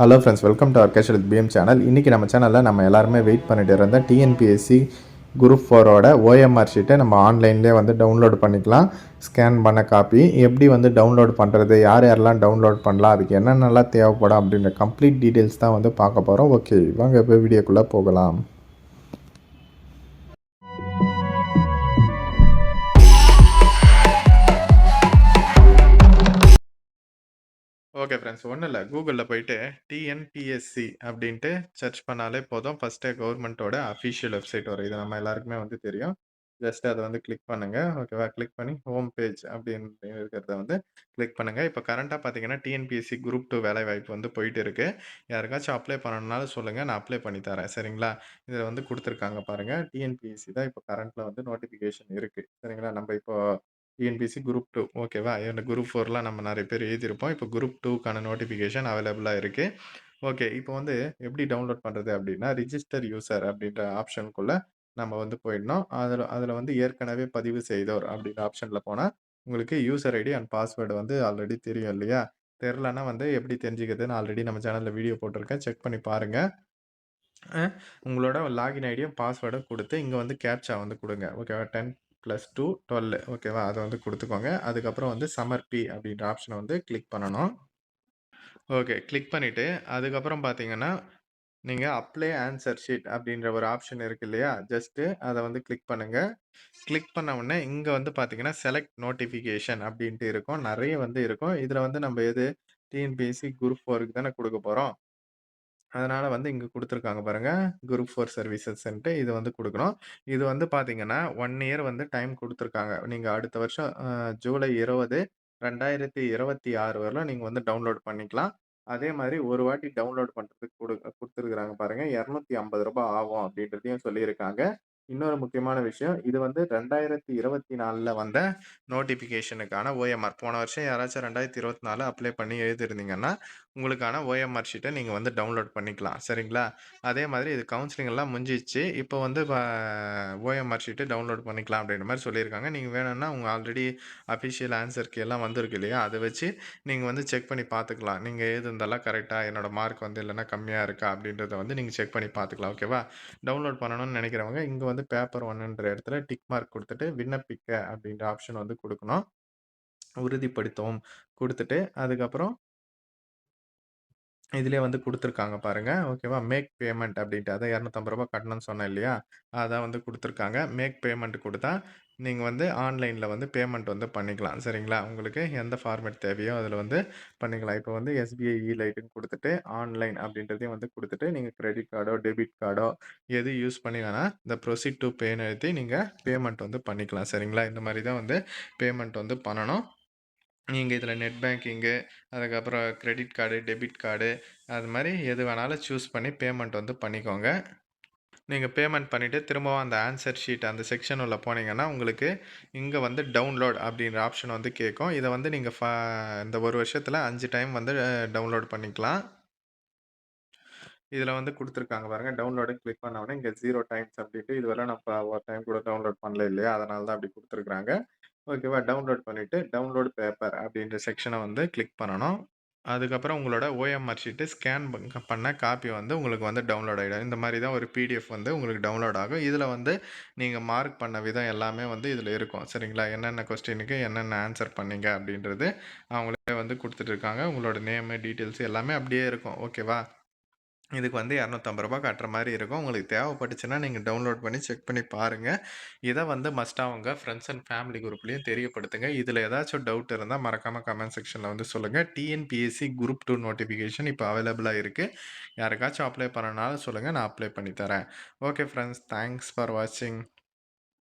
Hello friends welcome to Arkesh with PM channel இன்றைக்கி நம்ம சேனலில் நம்ம எல்லாருமே வெயிட் பண்ணிட்டு இருந்தோம் டிஎன்பிஎஸ்சி குரூப் ஃபோரோட ஓஎம்ஆர் ஷீட்டை நம்ம ஆன்லைன்லேயே வந்து டவுன்லோட் பண்ணிக்கலாம். ஸ்கேன் பண்ண காப்பி எப்படி வந்து டவுன்லோட் பண்ணுறது யார் யாரெல்லாம் டவுன்லோட் பண்ணலாம்? அதுக்கு என்னென்னலாம் தேவைப்படும் அப்படின்ற கம்ப்ளீட் டீட்டெயில்ஸ் தான் வந்து பார்க்க போகிறோம் ஓகே வாங்க இப்போ வீடியோக்குள்ளே போகலாம். Okay friends. ஒன்றும் இல்லை. கூகுளில் போயிட்டு டிஎன்பிஎஸ்சி அப்படின்ட்டு சர்ச் பண்ணாலே போதும். ஃபஸ்ட்டு கவர்மெண்ட்டோட அஃபிஷியல் வெப்சைட் வரும். இது நம்ம எல்லாருக்குமே வந்து தெரியும். ஜஸ்ட் அதை வந்து கிளிக் பண்ணுங்கள் ஓகேவா கிளிக் பண்ணி ஹோம் பேஜ் அப்படின்னு இருக்கிறத வந்து கிளிக் பண்ணுங்கள் இப்போ கரண்ட்டாக பார்த்தீங்கன்னா டிஎன்பிஎஸ்சி குரூப் டூ வேலை வாய்ப்பு வந்து போயிட்டு இருக்குது யாருக்காச்சும் அப்ளை பண்ணணுனாலும் சொல்லுங்கள் நான் அப்ளை பண்ணி தரேன். சரிங்களா? இதில் வந்து கொடுத்துருக்காங்க பாருங்கள் டிஎன்பிஎஸ்சி தான் இப்போ கரண்ட்டில் வந்து நோட்டிஃபிகேஷன் இருக்குது சரிங்களா? நம்ம இப்போ டிஎன்பிசி குரூப் டூ ஓகேவா இந்த குரூப் ஃபோர்லாம் நம்ம நிறைய பேர் எழுதியிருப்போம். இப்போ குரூப் டூக்கான நோட்டிஃபிகேஷன் அவைலபிளாக இருக்குது ஓகே இப்போ வந்து எப்படி டவுன்லோட் பண்ணுறது அப்படின்னா ரிஜிஸ்டர் யூசர் அப்படின்ற ஆப்ஷனுக்குள்ளே நம்ம வந்து போயிடணும். அதில் அதில் வந்து ஏற்கனவே பதிவு செய்தோர் அப்படின்ற ஆப்ஷனில் போனால் உங்களுக்கு யூசர் ஐடி அண்ட் பாஸ்வேர்டு வந்து ஆல்ரெடி தெரியும் இல்லையா? தெரிலனா வந்து எப்படி தெரிஞ்சுக்கிறதுன்னு ஆல்ரெடி நம்ம சேனலில் வீடியோ போட்டிருக்கேன். செக் பண்ணி பாருங்கள் உங்களோட லாகின் ஐடியும் பாஸ்வேர்டும் கொடுத்து இங்கே வந்து கேப்சா வந்து கொடுங்க. ஓகேவா டென் ப்ளஸ் டூ டுவெல் ஓகேவா அதை வந்து கொடுத்துக்கோங்க. அதுக்கப்புறம் வந்து சமர்ப்பி அப்படின்ற ஆப்ஷனை வந்து கிளிக் பண்ணணும். ஓகே கிளிக் பண்ணிவிட்டு அதுக்கப்புறம் பார்த்தீங்கன்னா நீங்கள் அப்ளை ஆன்சர் ஷீட் அப்படின்ற ஒரு ஆப்ஷன் இருக்கு இல்லையா? ஜஸ்ட்டு அதை வந்து கிளிக் பண்ணுங்கள் கிளிக் பண்ண உடனே இங்கே வந்து பார்த்தீங்கன்னா செலக்ட் நோட்டிஃபிகேஷன் அப்படின்ட்டு இருக்கும். நிறைய வந்து இருக்கும். இதில் வந்து நம்ம எது? டிஎன்பிஎஸ்சி குரூப் ஃபோருக்கு தானே கொடுக்க போகிறோம் அதனால வந்து இங்க குடுத்துருக்காங்க பாருங்க. குரூப் ஃபோர் சர்வீசஸ்ன்ட்டு இது வந்து கொடுக்கணும் இது வந்து பார்த்தீங்கன்னா, ஒன் இயர் வந்து டைம் கொடுத்துருக்காங்க நீங்க அடுத்த வருஷம் அ ஜூலை 20, 2026 வரலும் நீங்க வந்து டவுன்லோட் பண்ணிக்கலாம். அதே மாதிரி ஒரு வாட்டி டவுன்லோட் பண்றதுக்கு கொடுத்துருக்குறாங்க பாருங்கள் பாருங்க. ரூ. 250 ஆகும் அப்படின்றதையும் சொல்லியிருக்காங்க. இன்னொரு முக்கியமான விஷயம், இது வந்து 2024ல வந்த நோட்டிஃபிகேஷனுக்கான ஓஎம்ஆர். போன வருஷம் யாராச்சும் 2024 அப்ளை பண்ணி எழுதியிருந்தீங்கன்னா, உங்களுக்கான ஓஎம்ஆர் ஷீட்டை நீங்கள் வந்து டவுன்லோட் பண்ணிக்கலாம். சரிங்களா? அதே மாதிரி இது கவுன்சிலிங்லாம் முடிஞ்சிச்சு இப்போ வந்து ஓஎம்ஆர் ஷீட்டு டவுன்லோட் பண்ணிக்கலாம் அப்படின்ற மாதிரி சொல்லியிருக்காங்க. நீங்கள் வேணும்னா உங்கள் ஆல்ரெடி அஃபிஷியல் ஆன்சருக்கு எல்லாம் வந்திருக்கு இல்லையா? அதை வச்சு நீங்கள் வந்து செக் பண்ணி பார்த்துக்கலாம். நீங்கள் எழுதுனதெல்லாம் கரெக்டாக என்னோடய மார்க் வந்து இல்லைன்னா கம்மியாக இருக்கா அப்படின்றத வந்து நீங்கள் செக் பண்ணி பார்த்துக்கலாம். ஓகேவா? டவுன்லோட் பண்ணணும்னு நினைக்கிறவங்க, இங்கே வந்து பேப்பர் ஒன்றுன்ற இடத்துல டிக் மார்க் கொடுத்துட்டு விண்ணப்பிக்க அப்படின்ற ஆப்ஷன் வந்து கொடுக்கணும். உறுதிப்படுத்தவும் கொடுத்துட்டு அதுக்கப்புறம் இதிலே வந்து கொடுத்துருக்காங்க பாருங்க. ஓகேவா? மேக் பேமெண்ட் அப்படின்ட்டு அதான் ரூ. 250 கட்டணும்னு சொன்னேன் இல்லையா? அதான் வந்து கொடுத்துருக்காங்க மேக் பேமெண்ட் கொடுத்தா நீங்கள் வந்து ஆன்லைனில் வந்து பேமெண்ட் வந்து பண்ணிக்கலாம். சரிங்களா? உங்களுக்கு எந்த ஃபார்மேட் தேவையோ அதில் வந்து பண்ணிக்கலாம். இப்போ வந்து எஸ்பிஐ இ-லைட்ன்னு ஆன்லைன் அப்படின்றதையும் வந்து கொடுத்துட்டு நீங்கள் கிரெடிட் கார்டோ, டெபிட் கார்டோ எது யூஸ் பண்ணி வேணால் இந்த ப்ரொசீட் டூ பேன்னு எழுதி நீங்கள் பேமெண்ட் வந்து பண்ணிக்கலாம். சரிங்களா? இந்த மாதிரி தான் வந்து பேமெண்ட் வந்து பண்ணணும். நீங்கள் இதில் நெட் பேங்கிங்கு, அதுக்கப்புறம் க்ரெடிட் கார்டு, டெபிட் கார்டு அது மாதிரி எது வேணாலும் சூஸ் பண்ணி பேமெண்ட் வந்து பண்ணிக்கோங்க. நீங்கள் பேமெண்ட் பண்ணிவிட்டு திரும்பவும் அந்த ஆன்சர் ஷீட் அந்த செக்ஷன் உள்ள போனீங்கன்னா, உங்களுக்கு இங்கே வந்து டவுன்லோட் அப்படின்ற ஆப்ஷன் வந்து கேட்கும். இதை வந்து நீங்கள் ஃப இந்த ஒரு வருஷத்தில் அஞ்சு டைம் வந்து டவுன்லோட் பண்ணிக்கலாம். இதில் வந்து கொடுத்துருக்காங்க பாருங்க. டவுன்லோடு கிளிக் பண்ண உடனே ஜீரோ 0 டைம்ஸ் அப்படின்ட்டு இதுவரை நம்ம ஒரு டைம் கூட டவுன்லோட் பண்ணல இல்லையா? அதனால தான் அப்படி கொடுத்துருக்குறாங்க ஓகேவா? டவுன்லோட் பண்ணிவிட்டு டவுன்லோட் பேப்பர் அப்படின்ற செக்ஷனை வந்து கிளிக் பண்ணணும். அதுக்கப்புறம் உங்களோட ஓஎம்ஆர் ஷீட்டு ஸ்கேன் பண்ண காப்பி வந்து உங்களுக்கு வந்து டவுன்லோட் ஆகிடும் இந்த மாதிரி தான் ஒரு பிடிஎஃப் வந்து உங்களுக்கு டவுன்லோட் ஆகும். இதில் வந்து நீங்கள் மார்க் பண்ண விதம் எல்லாமே வந்து இதில் இருக்கும். சரிங்களா? என்னென்ன கொஸ்டினுக்கு என்னென்ன ஆன்சர் பண்ணீங்க அப்படின்றது அவங்களே வந்து கொடுத்துட்ருக்காங்க உங்களோட நேமு, டீட்டெயில்ஸ் எல்லாமே அப்படியே இருக்கும். ஓகேவா? இதுக்கு வந்து இரநூத்தம்பது ரூபாய் கட்டுற மாதிரி இருக்கும். உங்களுக்கு தேவைப்பட்டுச்சுன்னா, நீங்கள் டவுன்லோட் பண்ணி செக் பண்ணி பாருங்கள் இதை வந்து மஸ்ட்டாக அவங்க ஃப்ரெண்ட்ஸ் அண்ட் ஃபேமிலி குரூப்லேயும் தெரியப்படுத்துங்க. இதில் ஏதாச்சும் டவுட் இருந்தால் மறக்காமல் கமெண்ட் செக்ஷனில் வந்து சொல்லுங்கள் டிஎன்பிஎஸ்சி குரூப் டூ நோட்டிஃபிகேஷன் இப்போ அவைலபிளாக இருக்குது யாருக்காச்சும் அப்ளை பண்ணனாலும் சொல்லுங்கள் நான் அப்ளை பண்ணி தரேன். Okay friends. தேங்க்ஸ் ஃபார் வாட்சிங்.